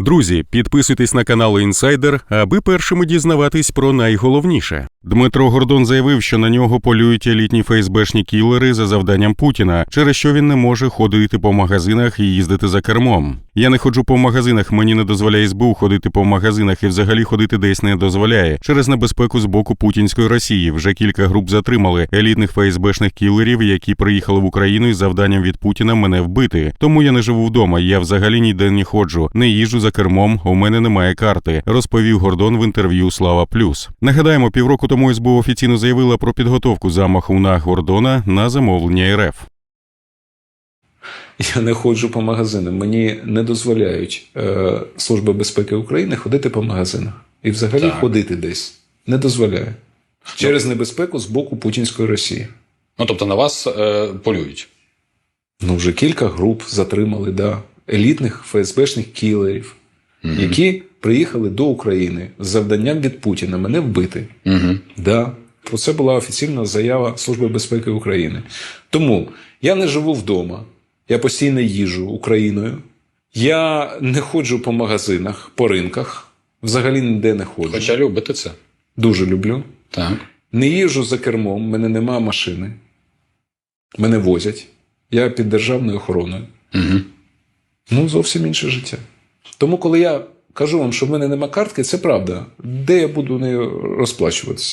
Друзі, підписуйтесь на канал Інсайдер, аби першими дізнаватись про найголовніше. Дмитро Гордон заявив, що на нього полюють елітні ФСБшні кілери за завданням Путіна, через що він не може ходити по магазинах і їздити за кермом. Я не ходжу по магазинах, мені не дозволяє СБУ ходити по магазинах і взагалі ходити десь не дозволяє через небезпеку з боку путінської Росії. Вже кілька груп затримали елітних ФСБшних кілерів, які приїхали в Україну із завданням від Путіна мене вбити. Тому я не живу вдома. Я взагалі ніде не ходжу, не їжджу за кермом. У мене немає карти. Розповів Гордон в інтерв'ю Слава Плюс. Нагадаємо, півроку тому СБУ офіційно заявила про підготовку замаху на Гордона на замовлення РФ. Я не ходжу по магазинам. Мені не дозволяють е, Служба безпеки України ходити по магазинах. І взагалі Так. ходити десь. Не дозволяє. Через небезпеку з боку путінської Росії. Ну тобто на вас е, полюють. Ну, вже кілька груп затримали, да, елітних ФСБшних кілерів, які приїхали до України з завданням від Путіна мене вбити. Угу. Да. Про це була офіційна заява Служби безпеки України. Тому я не живу вдома, я постійно їжу Україною. Я не ходжу по магазинах, по ринках, взагалі ніде не ходжу. Хоча любите це. Дуже люблю. Так. Не їжджу за кермом, в мене нема машини. Мене возять. Я під державною охороною. Угу. Ну, зовсім інше життя. Тому, коли я кажу вам, що в мене нема картки, це правда. Де я буду нею розплачуватися?